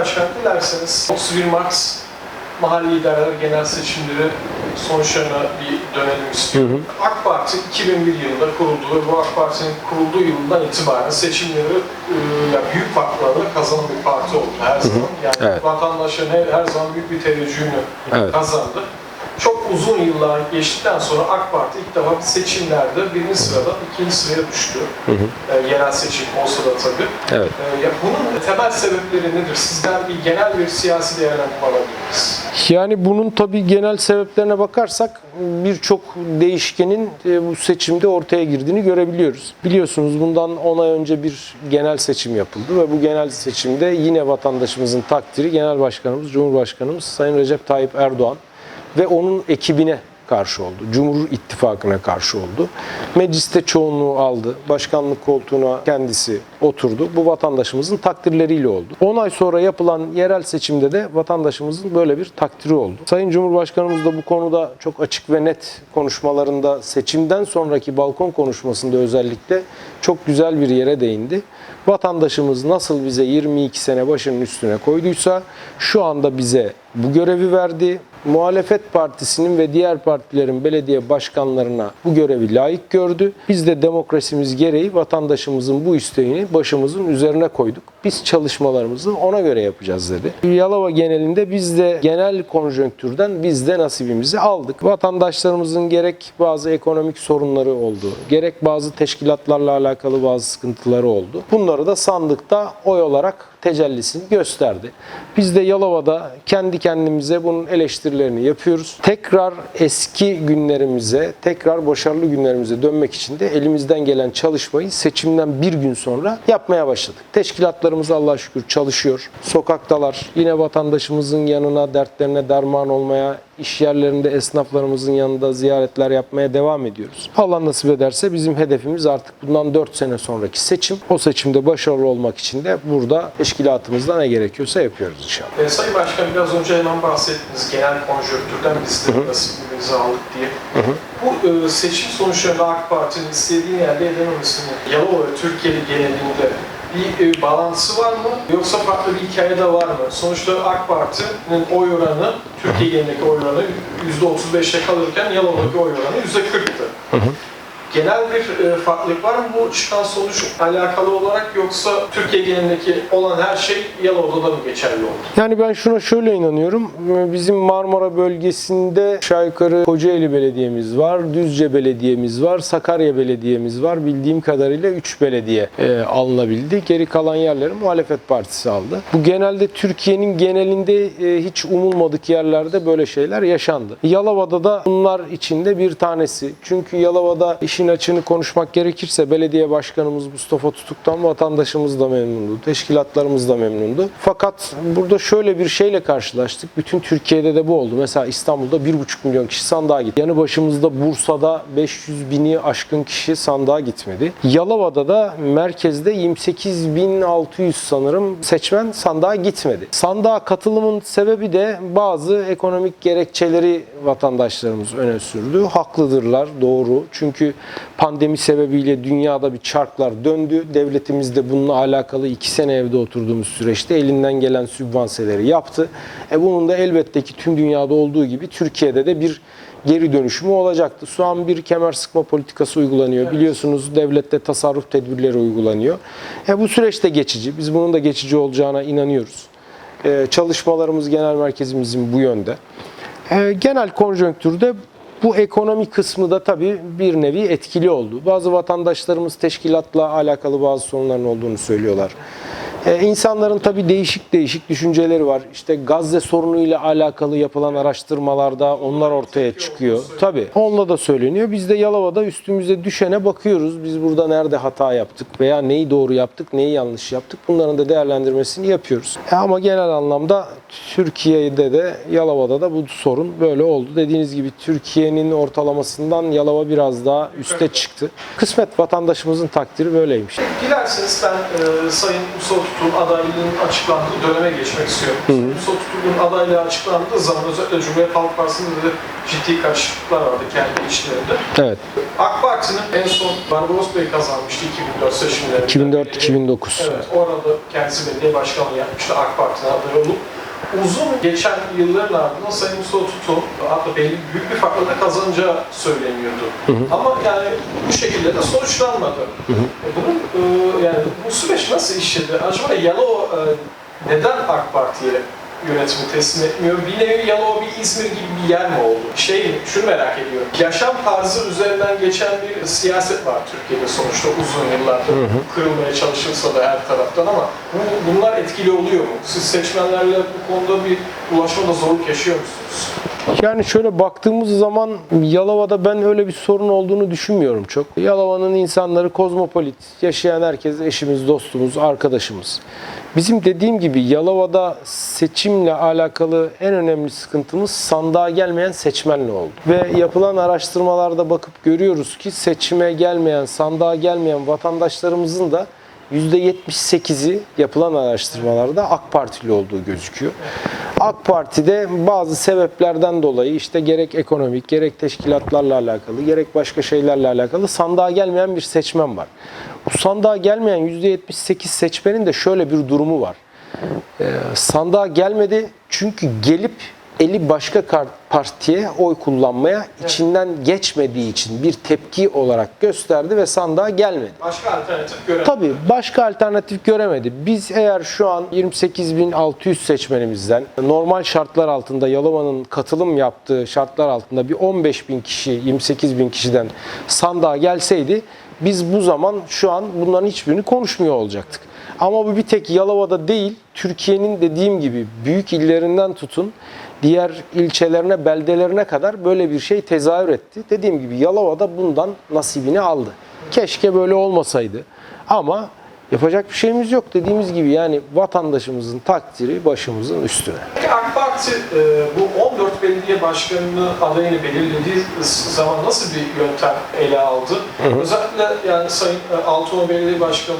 Başkan dilerseniz 31 Mart mahalli idareler genel seçimleri sonuçlarına bir dönelim istiyorum. AK Parti 2001 yılında kuruldu ve bu AK Parti'nin kurulduğu yıldan itibaren seçimleri e, büyük farklarla kazanan bir parti oldu her zaman. Yani Evet. vatandaşların her, her zaman büyük bir teveccühünü Evet. kazandı. Çok uzun yıllar geçtikten sonra AK Parti ilk defa seçimlerde birinci sıradan ikinci sıraya düştü. E, yerel seçim olsa da tabii. Evet. Ee, Ya bunun temel sebepleri nedir? Sizden bir genel bir siyasi değerlendirme alabiliriz. Yani bunun tabii genel sebeplerine bakarsak birçok değişkenin e, bu seçimde ortaya girdiğini görebiliyoruz. Biliyorsunuz bundan 10 ay önce bir genel seçim yapıldı ve bu genel seçimde yine vatandaşımızın takdiri Genel Başkanımız, Cumhurbaşkanımız Sayın Recep Tayyip Erdoğan ve onun ekibine karşı oldu. Cumhur İttifakı'na karşı oldu. Mecliste çoğunluğu aldı. Başkanlık koltuğuna kendisi oturdu. Bu vatandaşımızın takdirleriyle oldu. 10 ay sonra yapılan yerel seçimde de vatandaşımızın böyle bir takdiri oldu. Sayın Cumhurbaşkanımız da bu konuda çok açık ve net konuşmalarında seçimden sonraki balkon konuşmasında özellikle çok güzel bir yere değindi. Vatandaşımız nasıl bize 22 sene başının üstüne koyduysa şu anda bize bu görevi verdi. Muhalefet partisinin ve diğer partilerin belediye başkanlarına bu görevi layık gördü. Biz de demokrasimiz gereği vatandaşımızın bu isteğini başımızın üzerine koyduk. Biz çalışmalarımızı ona göre yapacağız dedi. Yalova genelinde biz de genel konjonktürden biz de nasibimizi aldık. Vatandaşlarımızın gerek bazı ekonomik sorunları oldu, gerek bazı teşkilatlarla alakalı bazı sıkıntıları oldu. Bunları da sandıkta oy olarak tecellisini gösterdi. Biz de Yalova'da kendi kendimize bunun eleştirilerini yapıyoruz. Tekrar eski günlerimize, tekrar başarılı günlerimize dönmek için de elimizden gelen çalışmayı seçimden bir gün sonra yapmaya başladık. Teşkilatlarımız Allah'a şükür çalışıyor. Sokaktalar. Yine vatandaşımızın yanına, dertlerine derman olmaya, iş yerlerinde esnaflarımızın yanında ziyaretler yapmaya devam ediyoruz. Allah nasip ederse bizim hedefimiz artık bundan 4 sene sonraki seçim. O seçimde başarılı olmak için de burada teşkilatımızda ne gerekiyorsa yapıyoruz inşallah. Ee, Sayın Başkan biraz önce hemen bahsettiniz genel konjonktürden biz de nasibimizi aldık diye. Bu e, seçim sonuçlarında AK Parti'nin istediği yerde edememesinin Yalova ve Türkiye genelinde bir e, balansı var mı? Yoksa farklı bir hikaye de var mı? Sonuçta AK Parti'nin oy oranı, Türkiye genelindeki oy oranı %35'e kalırken Yalova'daki oy oranı %40'tı. Genel bir e, farklılık var mı bu çıkan sonuç alakalı olarak yoksa Türkiye genelindeki olan her şey Yalova'da da mı geçerli oldu? Yani ben şuna şöyle inanıyorum. Bizim Marmara bölgesinde aşağı yukarı Kocaeli Belediye'miz var, Düzce Belediye'miz var, Sakarya Belediye'miz var. Bildiğim kadarıyla 3 belediye e, alınabildi. Geri kalan yerleri muhalefet partisi aldı. Bu genelde Türkiye'nin genelinde e, hiç umulmadık yerlerde böyle şeyler yaşandı. Yalova'da da bunlar içinde bir tanesi. Çünkü Yalova'da işin açığını konuşmak gerekirse belediye başkanımız Mustafa Tutuk'tan vatandaşımız da memnundu. Teşkilatlarımız da memnundu. Fakat burada şöyle bir şeyle karşılaştık. Bütün Türkiye'de de bu oldu. Mesela İstanbul'da 1,5 milyon kişi sandığa gitti. Yanı başımızda Bursa'da 500 bini aşkın kişi sandığa gitmedi. Yalova'da da merkezde 28.600 sanırım seçmen sandığa gitmedi. Sandığa katılımın sebebi de bazı ekonomik gerekçeleri vatandaşlarımız öne sürdü. Haklıdırlar, doğru. Çünkü pandemi sebebiyle dünyada bir çarklar döndü. Devletimiz de bununla alakalı iki sene evde oturduğumuz süreçte elinden gelen sübvanseleri yaptı. E bunun da elbette ki tüm dünyada olduğu gibi Türkiye'de de bir geri dönüşümü olacaktı. Şu an bir kemer sıkma politikası uygulanıyor. Biliyorsunuz devlette tasarruf tedbirleri uygulanıyor. E bu süreç de geçici. Biz bunun da geçici olacağına inanıyoruz. E, çalışmalarımız genel merkezimizin bu yönde. E, genel konjonktürde bu ekonomi kısmı da tabii bir nevi etkili oldu. Bazı vatandaşlarımız teşkilatla alakalı bazı sorunların olduğunu söylüyorlar. Ee, insanların tabii değişik değişik düşünceleri var. İşte Gazze sorunuyla alakalı yapılan araştırmalarda onlar ortaya çıkıyor. Tabii onunla da söyleniyor. Biz de Yalova'da üstümüze düşene bakıyoruz. Biz burada nerede hata yaptık veya neyi doğru yaptık, neyi yanlış yaptık. Bunların da değerlendirmesini yapıyoruz. E ama genel anlamda Türkiye'de de Yalova'da da bu sorun böyle oldu. Dediğiniz gibi Türkiye'nin ortalamasından Yalova biraz daha üste çıktı. Kısmet vatandaşımızın takdiri böyleymiş. Dilerseniz ben e, Sayın Mustafa Sotutuk'un adaylığının açıklandığı döneme geçmek istiyorum. Sayın Sotutuk'un adaylığı açıklandığı zaman özellikle Cumhuriyet Halk Partisi'nde de ciddi karışıklıklar vardı kendi içlerinde. Evet. AK Parti'nin en son Barbaros Bey kazanmıştı 2004 seçimlerinde. 2004-2009. Evet, orada kendisi belediye başkanlığı yapmıştı AK Parti'ne aday olup. Uzun geçen yılların ardından Sayın Mustafa Tutun hatta belli büyük bir farkla da kazanacağı söyleniyordu. Ama yani bu şekilde de sonuçlanmadı. E, Bunun e, yani bu süreç nasıl işledi? Acaba Yalova e, neden AK Parti'ye yönetimi teslim etmiyor? Bir nevi Yalova bir İzmir gibi bir yer mi oldu? Şey, şunu merak ediyorum. Yaşam tarzı üzerinden geçen bir siyaset var Türkiye'de sonuçta uzun yıllardır. Kırılmaya çalışılsa da her taraftan ama bu, bunlar etkili oluyor mu? Siz seçmenlerle bu konuda bir ulaşmada zorluk yaşıyor musunuz? Yani şöyle baktığımız zaman Yalova'da ben öyle bir sorun olduğunu düşünmüyorum çok. Yalova'nın insanları kozmopolit, yaşayan herkes eşimiz, dostumuz, arkadaşımız. Bizim dediğim gibi Yalova'da seçimle alakalı en önemli sıkıntımız sandığa gelmeyen seçmenle oldu. Ve yapılan araştırmalarda bakıp görüyoruz ki seçime gelmeyen, sandığa gelmeyen vatandaşlarımızın da %78'i yapılan araştırmalarda AK Partili olduğu gözüküyor. AK Parti'de bazı sebeplerden dolayı işte gerek ekonomik, gerek teşkilatlarla alakalı, gerek başka şeylerle alakalı sandığa gelmeyen bir seçmen var. Bu sandığa gelmeyen %78 seçmenin de şöyle bir durumu var. Ee, sandığa gelmedi çünkü gelip eli başka partiye oy kullanmaya içinden geçmediği için bir tepki olarak gösterdi ve sandığa gelmedi. Başka alternatif göremedim. Tabii başka alternatif göremedi. Biz eğer şu an 28.600 seçmenimizden normal şartlar altında Yalova'nın katılım yaptığı şartlar altında bir 15.000 kişi 28.000 kişiden sandığa gelseydi biz bu zaman şu an bunların hiçbirini konuşmuyor olacaktık. Ama bu bir tek Yalova'da değil, Türkiye'nin dediğim gibi büyük illerinden tutun diğer ilçelerine, beldelerine kadar böyle bir şey tezahür etti. Dediğim gibi Yalova'da bundan nasibini aldı. Keşke böyle olmasaydı. Ama yapacak bir şeyimiz yok. Dediğimiz gibi yani vatandaşımızın takdiri başımızın üstüne. AK Parti e, bu 14 belediye başkanını adayını belirlediği zaman nasıl bir yöntem ele aldı? Özellikle yani Sayın e, Altınoluk Belediye Başkanı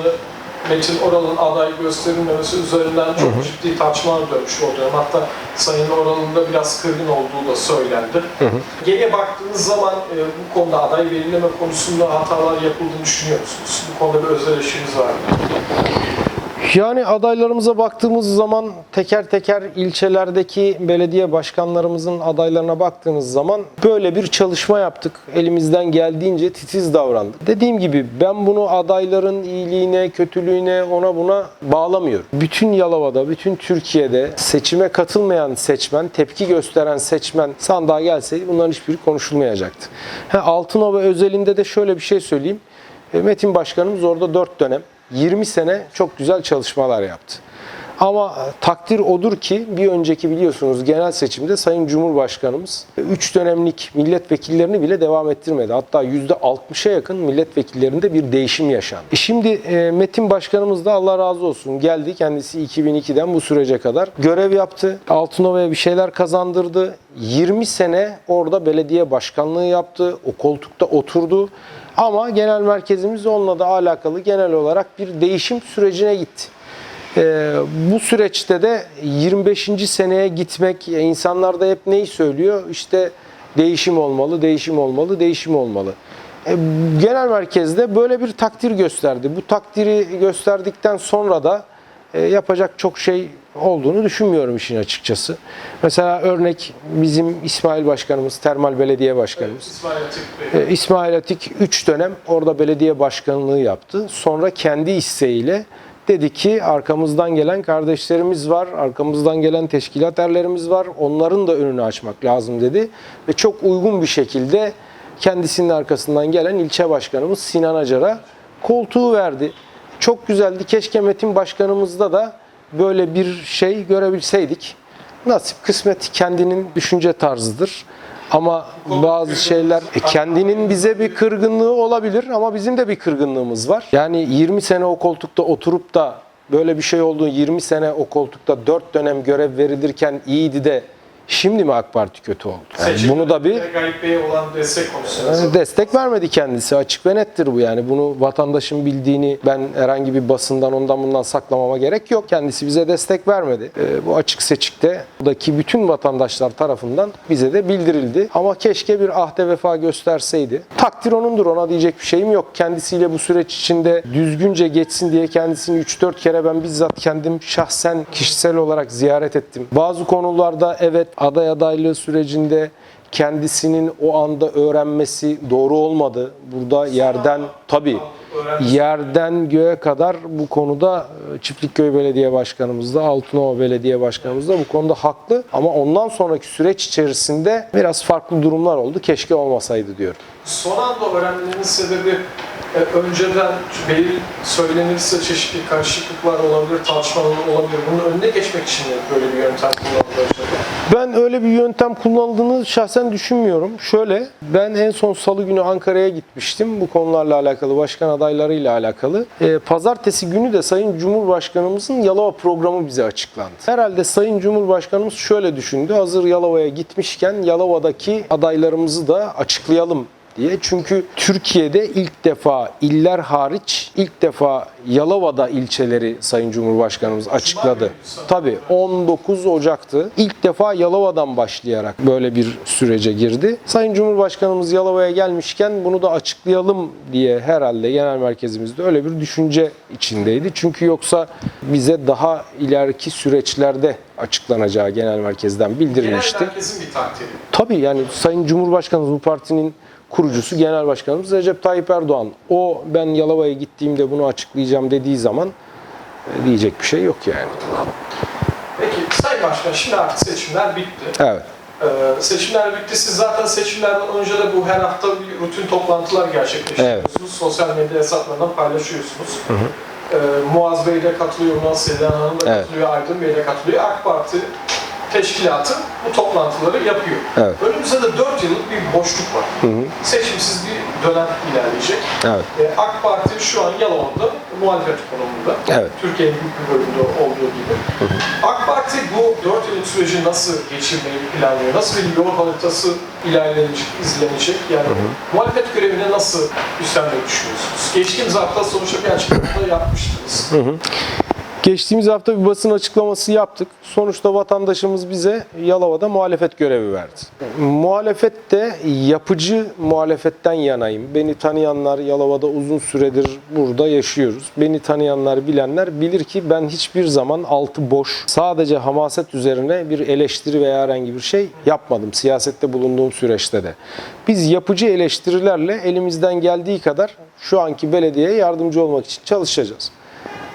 Metin Oral'ın aday gösterilmemesi üzerinden çok ciddi tartışmalar dönmüştü o dönem. Hatta Sayın Oral'ın da biraz kırgın olduğu da söylendi. Geriye baktığınız zaman e, bu konuda aday belirleme konusunda hatalar yapıldığını düşünüyor musunuz? Bu konuda bir öz eleştiriniz var mı? Yani adaylarımıza baktığımız zaman teker teker ilçelerdeki belediye başkanlarımızın adaylarına baktığınız zaman böyle bir çalışma yaptık. Elimizden geldiğince titiz davrandık. Dediğim gibi ben bunu adayların iyiliğine, kötülüğüne, ona buna bağlamıyorum. Bütün Yalova'da, bütün Türkiye'de seçime katılmayan seçmen, tepki gösteren seçmen sandığa gelseydi bunların hiçbiri konuşulmayacaktı. Altınova özelinde de şöyle bir şey söyleyeyim. E, Metin Başkanımız orada 4 dönem 20 sene çok güzel çalışmalar yaptı. Ama takdir odur ki bir önceki biliyorsunuz genel seçimde Sayın Cumhurbaşkanımız 3 dönemlik milletvekillerini bile devam ettirmedi. Hatta %60'a yakın milletvekillerinde bir değişim yaşandı. E Şimdi e, Metin Başkanımız da Allah razı olsun geldi. Kendisi 2002'den bu sürece kadar görev yaptı. Altınova'ya bir şeyler kazandırdı. 20 sene orada belediye başkanlığı yaptı. O koltukta oturdu. Ama genel merkezimiz onunla da alakalı genel olarak bir değişim sürecine gitti. Ee, bu süreçte de 25. seneye gitmek, e, insanlar da hep neyi söylüyor? İşte değişim olmalı, değişim olmalı, değişim olmalı. E, genel merkezde böyle bir takdir gösterdi. Bu takdiri gösterdikten sonra da e, yapacak çok şey olduğunu düşünmüyorum işin açıkçası. Mesela örnek bizim İsmail Başkanımız, Termal Belediye Başkanımız. İsmail Atik Bey. E, İsmail Atik 3 dönem orada belediye başkanlığı yaptı. Sonra kendi isteğiyle dedi ki arkamızdan gelen kardeşlerimiz var, arkamızdan gelen teşkilat erlerimiz var. Onların da önünü açmak lazım dedi. Ve çok uygun bir şekilde kendisinin arkasından gelen ilçe başkanımız Sinan Acar'a koltuğu verdi. Çok güzeldi. Keşke Metin Başkanımızda da böyle bir şey görebilseydik. Nasip kısmet kendinin düşünce tarzıdır. Ama bazı şeyler e, kendinin bize bir kırgınlığı olabilir ama bizim de bir kırgınlığımız var. Yani 20 sene o koltukta oturup da böyle bir şey oldu 20 sene o koltukta 4 dönem görev verilirken iyiydi de Şimdi mi AK Parti kötü oldu? Yani bunu da bir Bey'e olan destek konusunda. destek vermedi kendisi. Açık ve nettir bu yani. Bunu vatandaşın bildiğini ben herhangi bir basından ondan bundan saklamama gerek yok. Kendisi bize destek vermedi. Ee, bu açık seçikte buradaki bütün vatandaşlar tarafından bize de bildirildi. Ama keşke bir ahde vefa gösterseydi. Takdir onundur ona diyecek bir şeyim yok. Kendisiyle bu süreç içinde düzgünce geçsin diye kendisini 3-4 kere ben bizzat kendim şahsen kişisel olarak ziyaret ettim. Bazı konularda evet aday adaylığı sürecinde kendisinin o anda öğrenmesi doğru olmadı. Burada yerden öğrenmesi- yerden göğe kadar bu konuda e, Çiftlikköy Belediye Başkanımız da Altınova Belediye Başkanımız da bu konuda haklı. Ama ondan sonraki süreç içerisinde biraz farklı durumlar oldu. Keşke olmasaydı diyorum. Son anda öğrenmenin sebebi e, önceden belli söylenirse çeşitli karışıklıklar olabilir, tartışmalar olabilir. Bunun önüne geçmek için mi böyle bir yöntem kullanıldı acaba? Ben öyle bir yöntem kullanıldığını şahsen düşünmüyorum. Şöyle, ben en son salı günü Ankara'ya gitmiştim. Bu konularla alakalı, başkan adaylarıyla alakalı. Ee, pazartesi günü de Sayın Cumhurbaşkanımızın Yalova programı bize açıklandı. Herhalde Sayın Cumhurbaşkanımız şöyle düşündü. Hazır Yalova'ya gitmişken Yalova'daki adaylarımızı da açıklayalım diye. Çünkü Türkiye'de ilk defa iller hariç ilk defa Yalova'da ilçeleri Sayın Cumhurbaşkanımız açıkladı. Tabii 19 Ocak'tı. İlk defa Yalova'dan başlayarak böyle bir sürece girdi. Sayın Cumhurbaşkanımız Yalova'ya gelmişken bunu da açıklayalım diye herhalde genel merkezimizde öyle bir düşünce içindeydi. Çünkü yoksa bize daha ileriki süreçlerde açıklanacağı genel merkezden Genel bildirilmişti. merkezin bir takdiri. Tabii yani Sayın Cumhurbaşkanımız bu partinin kurucusu Genel Başkanımız Recep Tayyip Erdoğan. O ben Yalova'ya gittiğimde bunu açıklayacağım dediği zaman e, diyecek bir şey yok yani. Peki Sayın Başkan şimdi artık seçimler bitti. Evet. Ee, seçimler bitti. Siz zaten seçimlerden önce de bu her hafta bir rutin toplantılar gerçekleştiriyorsunuz. Sosyal medya hesaplarından paylaşıyorsunuz. Ee, Muaz Bey de katılıyor, Muaz Sedan Hanım da Evet. katılıyor, Aydın Bey de katılıyor. AK Parti teşkilatı bu toplantıları yapıyor. Evet. Önümüzde de 4 yıllık bir boşluk var. Seçimsiz bir dönem ilerleyecek. Evet. Ee, AK Parti şu an Yalova'da muhalefet konumunda. Evet. Türkiye'nin büyük bir bölümünde olduğu gibi. AK Parti bu 4 yıllık süreci nasıl geçirmeyi planlıyor? Nasıl bir yol haritası ilerlenecek, izlenecek? Yani muhalefet görevini nasıl üstlenmeyi düşünüyorsunuz? Geçtiğimiz hafta sonuçta bir açıklama da yapmıştınız. Geçtiğimiz hafta bir basın açıklaması yaptık. Sonuçta vatandaşımız bize Yalova'da muhalefet görevi verdi. Muhalefet de yapıcı muhalefetten yanayım. Beni tanıyanlar Yalova'da uzun süredir burada yaşıyoruz. Beni tanıyanlar, bilenler bilir ki ben hiçbir zaman altı boş, sadece hamaset üzerine bir eleştiri veya herhangi bir şey yapmadım siyasette bulunduğum süreçte de. Biz yapıcı eleştirilerle elimizden geldiği kadar şu anki belediyeye yardımcı olmak için çalışacağız.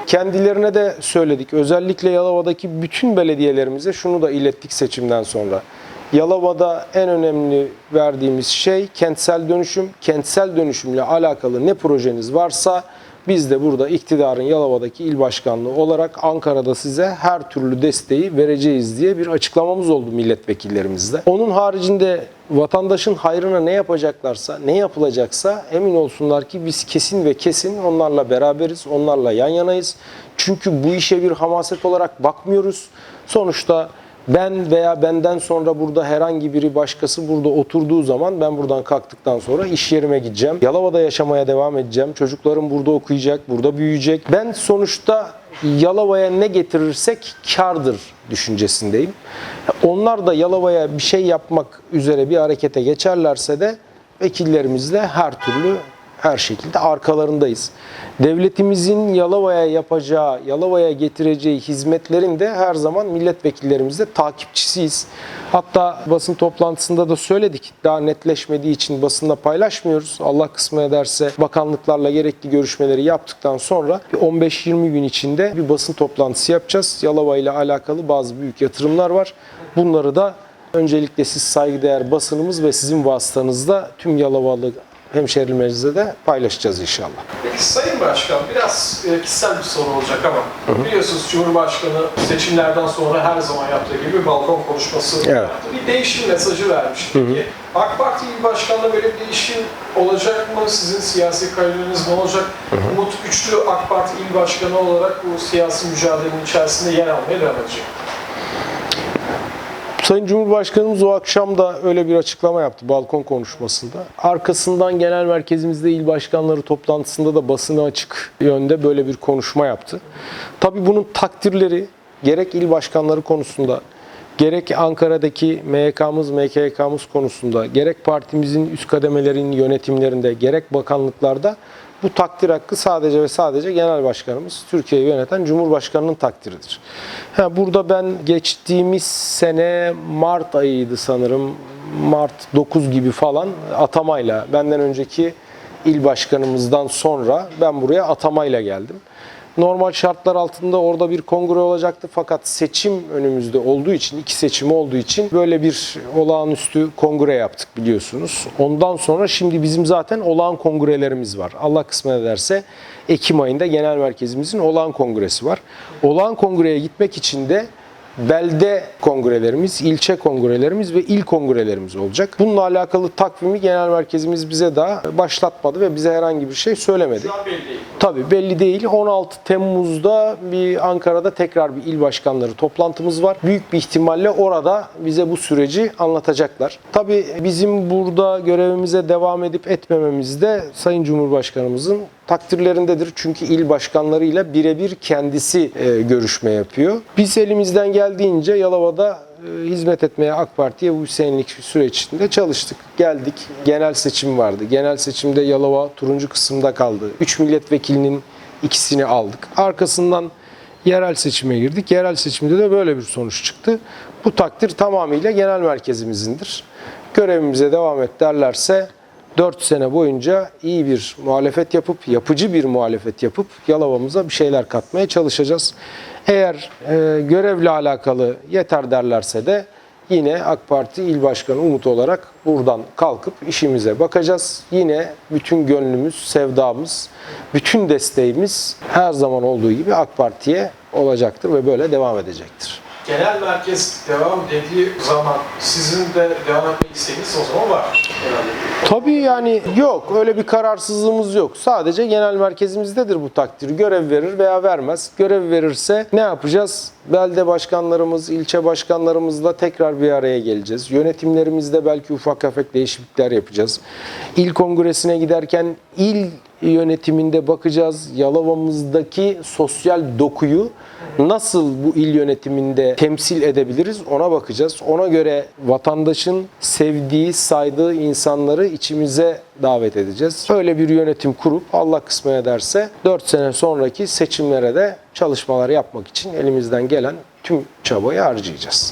Kendilerine de söyledik. Özellikle Yalova'daki bütün belediyelerimize şunu da ilettik seçimden sonra. Yalova'da en önemli verdiğimiz şey kentsel dönüşüm. Kentsel dönüşümle alakalı ne projeniz varsa biz de burada iktidarın Yalova'daki il başkanlığı olarak Ankara'da size her türlü desteği vereceğiz diye bir açıklamamız oldu milletvekillerimizle. Onun haricinde vatandaşın hayrına ne yapacaklarsa, ne yapılacaksa emin olsunlar ki biz kesin ve kesin onlarla beraberiz, onlarla yan yanayız. Çünkü bu işe bir hamaset olarak bakmıyoruz. Sonuçta ben veya benden sonra burada herhangi biri başkası burada oturduğu zaman ben buradan kalktıktan sonra iş yerime gideceğim. Yalova'da yaşamaya devam edeceğim. Çocuklarım burada okuyacak, burada büyüyecek. Ben sonuçta Yalova'ya ne getirirsek kardır düşüncesindeyim. Onlar da Yalova'ya bir şey yapmak üzere bir harekete geçerlerse de vekillerimizle her türlü her şekilde arkalarındayız. Devletimizin Yalova'ya yapacağı, Yalova'ya getireceği hizmetlerin de her zaman milletvekillerimizle takipçisiyiz. Hatta basın toplantısında da söyledik. Daha netleşmediği için basında paylaşmıyoruz. Allah kısmet ederse bakanlıklarla gerekli görüşmeleri yaptıktan sonra bir 15-20 gün içinde bir basın toplantısı yapacağız. Yalova ile alakalı bazı büyük yatırımlar var. Bunları da öncelikle siz saygıdeğer basınımız ve sizin vasıtanızda tüm Yalovalı hemşerilerimizle de paylaşacağız inşallah. Peki Sayın Başkan biraz e, kişisel bir soru olacak ama biliyorsunuz Cumhurbaşkanı seçimlerden sonra her zaman yaptığı gibi balkon konuşması Evet. yaptı. Bir değişim mesajı vermiş. Peki AK Parti İl Başkanı'nda böyle bir değişim olacak mı? Sizin siyasi kariyeriniz ne olacak? Umut Güçlü AK Parti İl Başkanı olarak bu siyasi mücadelenin içerisinde yer almaya devam edecek. Sayın Cumhurbaşkanımız o akşam da öyle bir açıklama yaptı balkon konuşmasında. Arkasından genel merkezimizde il başkanları toplantısında da basına açık yönde böyle bir konuşma yaptı. Tabii bunun takdirleri gerek il başkanları konusunda gerek Ankara'daki MYK'mız, MKYK'mız konusunda, gerek partimizin üst kademelerin yönetimlerinde, gerek bakanlıklarda bu takdir hakkı sadece ve sadece genel başkanımız, Türkiye'yi yöneten Cumhurbaşkanı'nın takdiridir. Ha, burada ben geçtiğimiz sene Mart ayıydı sanırım, Mart 9 gibi falan atamayla, benden önceki il başkanımızdan sonra ben buraya atamayla geldim. Normal şartlar altında orada bir kongre olacaktı fakat seçim önümüzde olduğu için, iki seçim olduğu için böyle bir olağanüstü kongre yaptık biliyorsunuz. Ondan sonra şimdi bizim zaten olağan kongrelerimiz var. Allah kısmet ederse Ekim ayında genel merkezimizin olağan kongresi var. Olağan kongreye gitmek için de belde kongrelerimiz, ilçe kongrelerimiz ve il kongrelerimiz olacak. Bununla alakalı takvimi genel merkezimiz bize daha başlatmadı ve bize herhangi bir şey söylemedi. Şu an belli değil. Tabii belli değil. 16 Temmuz'da bir Ankara'da tekrar bir il başkanları toplantımız var. Büyük bir ihtimalle orada bize bu süreci anlatacaklar. Tabii bizim burada görevimize devam edip etmememiz de Sayın Cumhurbaşkanımızın takdirlerindedir. Çünkü il başkanlarıyla birebir kendisi e, görüşme yapıyor. Biz elimizden geldiğince Yalova'da e, hizmet etmeye AK Parti'ye bu senelik süreç içinde çalıştık. Geldik. Genel seçim vardı. Genel seçimde Yalova turuncu kısımda kaldı. 3 milletvekilinin ikisini aldık. Arkasından yerel seçime girdik. Yerel seçimde de böyle bir sonuç çıktı. Bu takdir tamamıyla genel merkezimizindir. Görevimize devam et derlerse 4 sene boyunca iyi bir muhalefet yapıp, yapıcı bir muhalefet yapıp Yalova'mıza bir şeyler katmaya çalışacağız. Eğer e, görevle alakalı yeter derlerse de yine AK Parti İl Başkanı Umut olarak buradan kalkıp işimize bakacağız. Yine bütün gönlümüz, sevdamız, bütün desteğimiz her zaman olduğu gibi AK Parti'ye olacaktır ve böyle devam edecektir. Genel merkez devam dediği zaman sizin de devam etmek isteğiniz o zaman var herhalde. Tabii yani yok öyle bir kararsızlığımız yok. Sadece genel merkezimizdedir bu takdir. Görev verir veya vermez. Görev verirse ne yapacağız? Belde başkanlarımız, ilçe başkanlarımızla tekrar bir araya geleceğiz. Yönetimlerimizde belki ufak tefek değişiklikler yapacağız. İl kongresine giderken il yönetiminde bakacağız. Yalova'mızdaki sosyal dokuyu nasıl bu il yönetiminde temsil edebiliriz ona bakacağız. Ona göre vatandaşın sevdiği, saydığı insanları içimize davet edeceğiz. Öyle bir yönetim kurup Allah kısmet ederse 4 sene sonraki seçimlere de çalışmalar yapmak için elimizden gelen tüm çabayı harcayacağız.